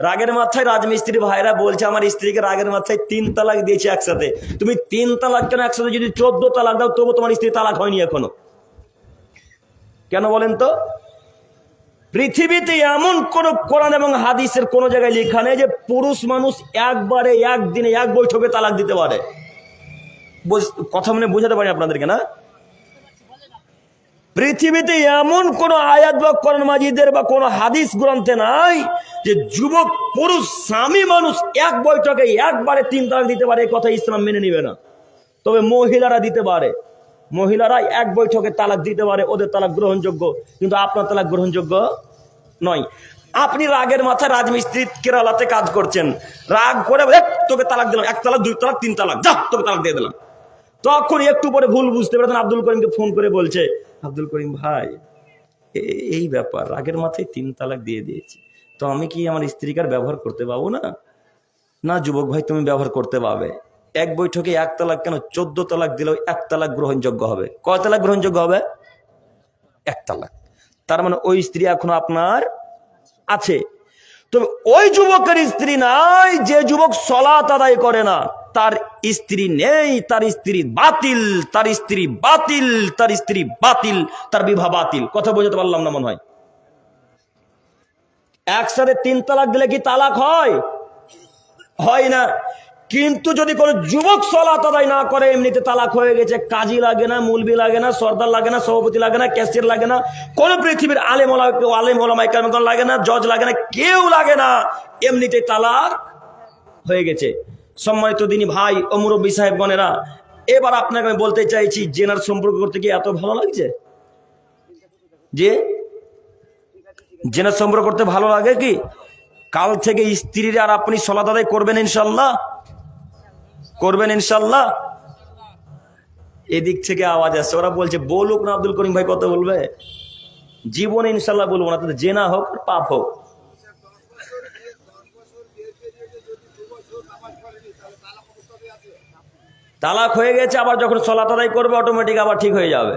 রাগের মাথায় রাজমিস্ত্রি ভাইরা বলছে, আমার স্ত্রীকে রাগের মাথায় তিন তালাক দিয়েছে একসাথে। তুমি তিন তালাক কেন একসাথে? যদি চোদ্দ তালাক দাও, তবু তোমার স্ত্রী তালাক হয়নি এখনও। কেন বলেন তো? পৃথিবীতে এমন কোন কোরআন এবং হাদিসের কোন জায়গায় লেখা নেই যে পুরুষ মানুষ একবারে, একদিনে, এক বৈঠকে তালাক দিতে পারে। কথা মানে বোঝাতে পারি আপনাদেরকে না? পৃথিবীতে এমন কোন আয়াত বা কোরআন মাজিদের বা কোন হাদিস গ্রন্থে নাই যে যুবক, পুরুষ, স্বামী, মানুষ এক বৈঠকে একবারে তিন তালাক দিতে পারে, এই কথা ইসলাম মেনে নিবে না। তবে মহিলারা দিতে পারে। মহিলারা এক বৈঠকে তালাক দিতে পারে, ওদের তালাক গ্রহণযোগ্য। কিন্তু আপনার তালাক গ্রহণযোগ্য নয়। আপনি রাগের মাথায় রাজমিস্ত্রি কেরালাতে কাজ করছেন। রাগ করে তোকে তালাক দিলাম, এক তালাক, দুই তালাক, তিন তালাক, যা, তোকে তালাক দিয়ে দিলাম। তখন একটু পরে ভুল বুঝতে পেরেছেন আব্দুল করিমকে ফোন করে বলছে, আব্দুল করিম ভাই এই ব্যাপার রাগের মাথায় তিন তালাক দিয়ে দিয়েছি। তো আমি কি আমার স্ত্রীকে আর ব্যবহার করতে পাবো না? না যুবক ভাই, তুমি ব্যবহার করতে পারবে এক বৈঠকে এক তালাক কেন? চোদ্দ তালাক দিলেও এক তালাক গ্রহণযোগ্য হবে। কয় তালাক গ্রহণযোগ্য হবে? এক তালাক। তার মানে ওই স্ত্রী এখনও আপনার আছে। তবে ওই যুবকের স্ত্রী নাই, যে যুবক সলাত আদায় করে না। তার স্ত্রী নেই, তার স্ত্রী বাতিল, তার স্ত্রী বাতিল, তার স্ত্রী বাতিল, তার বিবাহ বাতিল। কথা বোঝাতে পারলাম না মনে হয়। একসাথে তিন তালাক দিলে কি তালাক হয়? হয় না। কিন্তু যদি কোনো যুবক সলাত আদায় না করে, এমনিতে তালাক হয়ে গেছে, কাজী লাগে না, মুলবি লাগে না, সর্দার লাগে না, সভাপতি লাগে না ক্যাশিয়ার লাগে না, কোন পৃথিবীর আলেম আলেম ওলামাই লাগে না, জজ লাগে না, কেউ লাগে না, এমনিতে তালাক হয়ে গেছে। সম্মানিত দিনী ভাই ও মুরব্বী বোনেরা, এবার আপনাকে আমি বলতে চাইছি, জেনার সম্পর্ক করতে কি এত ভালো লাগছে? যে জেনার সম্পর্ক করতে ভালো লাগে কি? কাল থেকে স্ত্রীর আর আপনি সলাত আদায় করবেন ইনশাল্লাহ করবেন ইনশাল্লাহ এদিক থেকে আওয়াজ আসছে। ওরা বলছে, বলুক না আব্দুল করিম ভাই কত বলবে? জীবনে ইনশাল্লাহ বলব না, তাতে জেনা হোক পাপ হোক। তালাক হয়ে গেছে, আবার যখন সলাত আদায় করবে অটোমেটিক আবার ঠিক হয়ে যাবে।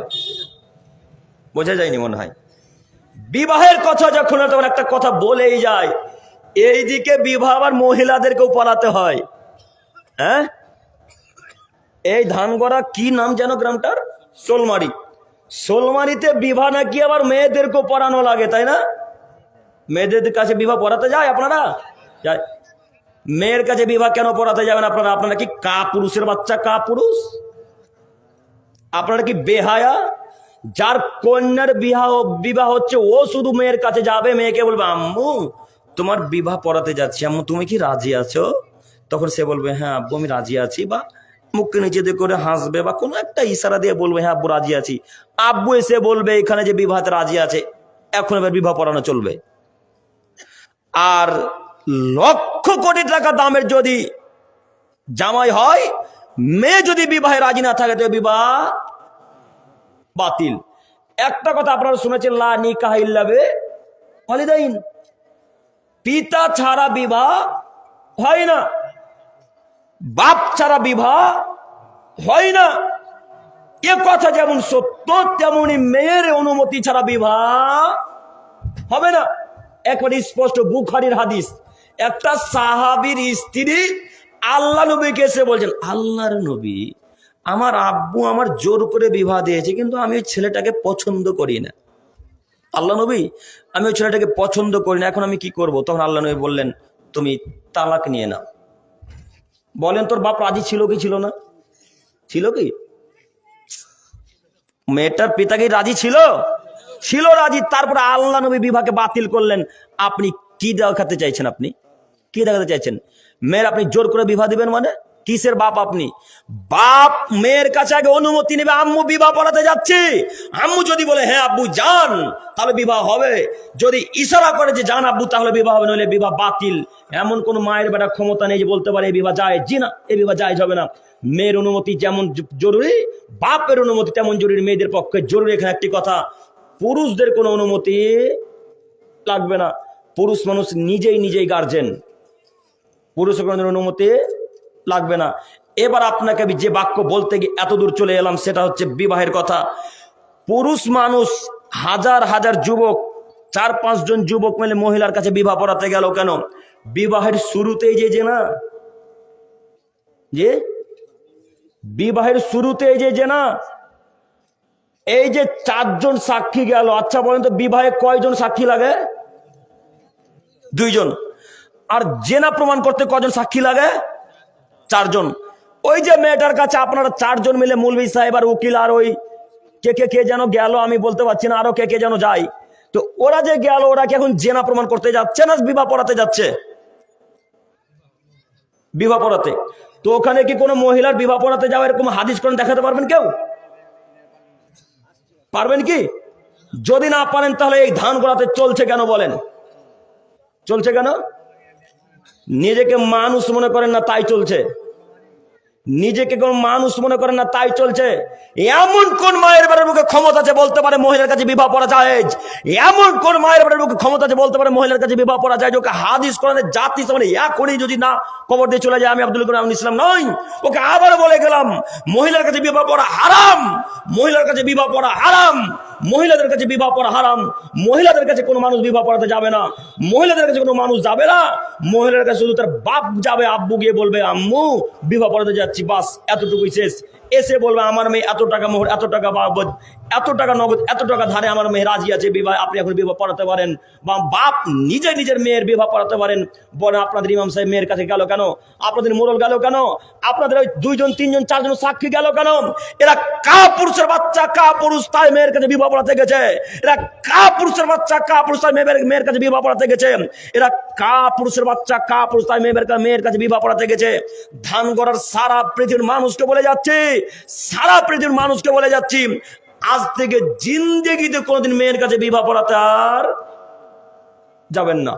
বোঝা যায়নি মনে হয়? বিবাহের কথা যখন তখন একটা কথা বলেই যায় এইদিকে বিবাহ আবার মহিলাদেরকেও পালাতে হয়। হ্যাঁ? এই ধানগড়া কি নাম যেন গ্রামটার? সোলমারি। সোলমারিতে বিবাহ নাকি আবার মেয়েদেরকেও পড়ানো লাগে, তাই না? মেয়েদের কাছে বিবাহ পড়াতে যায় আপনারা? যায়। মেয়ের কাছে বিবাহ কেন পড়াতে যাবেন আপনারা? আপনারা কি কা পুরুষের বাচ্চা কা পুরুষ আপনারা কি বেহায়া? যার কন্যার বিবাহ বিবাহ হচ্ছে, ও শুধু মেয়ের কাছে যাবে, মেয়েকে বলবে, আম্মু, তোমার বিবাহ পড়াতে যাচ্ছি। আম্মু, তুমি কি রাজি আছো? তখন সে বলবে হ্যাঁ আব্বু, আমি রাজি আছি। বা মুখকে নিচে দিয়ে করে হাসবে বা কোনো একটা ইশারা দিয়ে বলবে হ্যাঁ আব্বু, রাজি আছি। আব্বু এসে বলবে, এখানে যে বিবাহতে রাজি আছে, এখন এবার বিবাহ পড়ানো চলবে। আর লক্ষ কোটি টাকা দামের যদি জামাই হয়, মেয়ে যদি বিবাহে রাজি না থাকে, তো বিবাহ বাতিল। একটা কথা আপনারা শুনেছেন, লা নিকাহ ইল্লাবে ওয়ালিদাইন। পিতা ছাড়া বিবাহ হয় না, বাপ ছাড়া বিবাহ হয় না। এ কথা যেমন সত্য, তেমনি মেয়ের অনুমতি ছাড়া বিবাহ হবে না। একবারে স্পষ্ট বুখারির হাদিস। একটা সাহাবীর স্ত্রী আল্লাহ নবীকে এসে বলছেন, আল্লাহর নবী, আমার আব্বু আমার জোর করে বিবাহ দিয়েছে, কিন্তু আমি ওই ছেলেটাকে পছন্দ করি না। আল্লাহ নবী, আমি ওই ছেলেটাকে পছন্দ করি না, এখন আমি কি করব? তখন আল্লাহ নবী বললেন, তুমি তালাক নিয়ে নাও। বলেন, তোর বাপ রাজি ছিল কি ছিল না? ছিল কি? মেয়েটার পিতা কি রাজি ছিল? ছিল রাজি। তারপরে আল্লাহ নবী বিবাহকে বাতিল করলেন। আপনি কি দেখাতে চাইছেন আপনি? কি দেখাতে চাইছেন? মেয়ের আপনি জোর করে বিবাহ দিবেন মানে? কিসের বাপ আপনি? বাপ মেয়ের কাছে আগে অনুমতি নেবে, আম্মু বিবাহ পড়াতে যাচ্ছি। আম্মু যদি বলে হ্যাঁ আব্বু, যান, তাহলে বিবাহ হবে। যদি ইশারা করে যে, যান, আব্বু, তাহলে বিবাহ হবে, নইলে বিবাহ বাতিল। এমন কোন মায়ের বেটা ক্ষমতা নেই যে বলতে পারে, এই বিবাহ যায়, জি না, এই বিবাহ যায় হবে না। মেয়ের অনুমতি যেমন জরুরি, বাপের অনুমতি তেমন জরুরি, মেয়েদের পক্ষে জরুরি। এখানে একটি কথা, পুরুষদের কোনো অনুমতি লাগবে না। পুরুষ মানুষ নিজেই নিজেই গার্জেন পুরুষের কোনো অনুমতি লাগবে না। এবার আপনাকে আমি যে বাক্য বলতে গিয়ে এত দূর চলে এলাম, সেটা হচ্ছে বিবাহের কথা। পুরুষ মানুষ হাজার হাজার যুবক, চার পাঁচজন যুবক মিলে মহিলার কাছে বিবাহ পড়াতে গেল কেন? বিবাহের শুরুতেই যে যে না যে? বিবাহের শুরুতে যে যে না এই যে চারজন সাক্ষী গেল আচ্ছা বলেন তো বিবাহে কয়জন সাক্ষী লাগে? দুইজন। আর জেনা প্রমাণ করতে কজন সাক্ষী লাগে? চারজন। ওই যে মেয়েটার কাছে আপনারা চারজন মিলে মুলবি সাহেব আর উকিল আর ওই কে কে কে যেন গেল আমি বলতে পারছি না, আরও কে কে যেন যায়। তো ওরা যে গেল, ওরা কি এখন জেনা প্রমাণ করতে যাচ্ছে না বিবাহ পড়াতে যাচ্ছে? বিবাহ পড়াতে। তো ওখানে কি কোনো মহিলার বিবাহ পড়াতে যাওয়া এরকম হাদিস কোন দেখাতে পারবেন কেউ? পারবেন কি? যদি না পারেন তাহলে এই ধান গোড়াতে চলছে কেন বলেন? চলছে কেন? নিজেকে মানুষ মনে করেন না, তাই চলছে। নিজেকে কোন মানুষ মনে করেন না, তাই চলছে। এমন কোন মায়ের বাড়ির মুখে ক্ষমতা আছে বলতে পারে মহিলার কাছে বিবাহ পড়া যায়? এমন কোন মায়ের বাড়ির মুখে ক্ষমতা আছে বলতে পারে মহিলার কাছে বিবাহ পড়া যায়? ওকে হাদিস কোরআনে, জাতি সমানে এখনই যদি না কবর দিয়ে চলে যায়, আমি আব্দুল করিম ইসলাম নই। ওকে আবার বলে গেলাম, মহিলার কাছে বিবাহ পড়া হারাম। মহিলার কাছে বিবাহ পড়া হারাম। মহিলাদের কাছে বিবাহ পড়া হারাম, মহিলাদের কাছে কোনো মানুষ বিবাহ পড়াতে যাবে না, মহিলাদের কাছে কোনো মানুষ যাবে না মহিলার কাছে শুধু তার বাপ যাবে, আব্বু গিয়ে বলবে, আম্মু, বিবাহ পড়াতে যাচ্ছি, বাস, এতটুকুই শেষ। এসে বলবে, আমার মেয়ে এত টাকা মোহর এত টাকা বাবদ, এত টাকা নগদ, এত টাকা ধারে আমার মেয়ে রাজি আছে, বিবাহ, আপনি এখন বিবাহ পড়াতে পারেন। বা বাপ নিজে নিজের মেয়ের বিবাহ পড়াতে পারেন। বলে আপনাদের ইমাম সাহেব মেয়ের কাছে গেল কেন? আপনাদের মোরল গেল কেন? আপনাদের ওই দুইজন, তিনজন, চারজন সাক্ষী গেল কেন? এরা কা পুরুষের বাচ্চা কা পুরুষ তাই মেয়ের কাছে বিবাহ পড়াতে গেছে। এরা কা পুরুষের বাচ্চা কা পুরুষ তাই মেয়ের মেয়ের কাছে বিবাহ পড়াতে গেছে। এরা কা পুরুষের বাচ্চা কা পুরুষ তাই মেয়ের মেয়ের কাছে বিবাহ পড়াতে গেছে। ধান গড়ার সারা পৃথিবীর মানুষকে বলে যাচ্ছি সারা পৃথিবীর মানুষকে বলে যাচ্ছি, আজ থেকে জিন্দেগিতে কোনোদিন মেয়ের কাছে বিবাহ পড়াতে আর যাবেন না।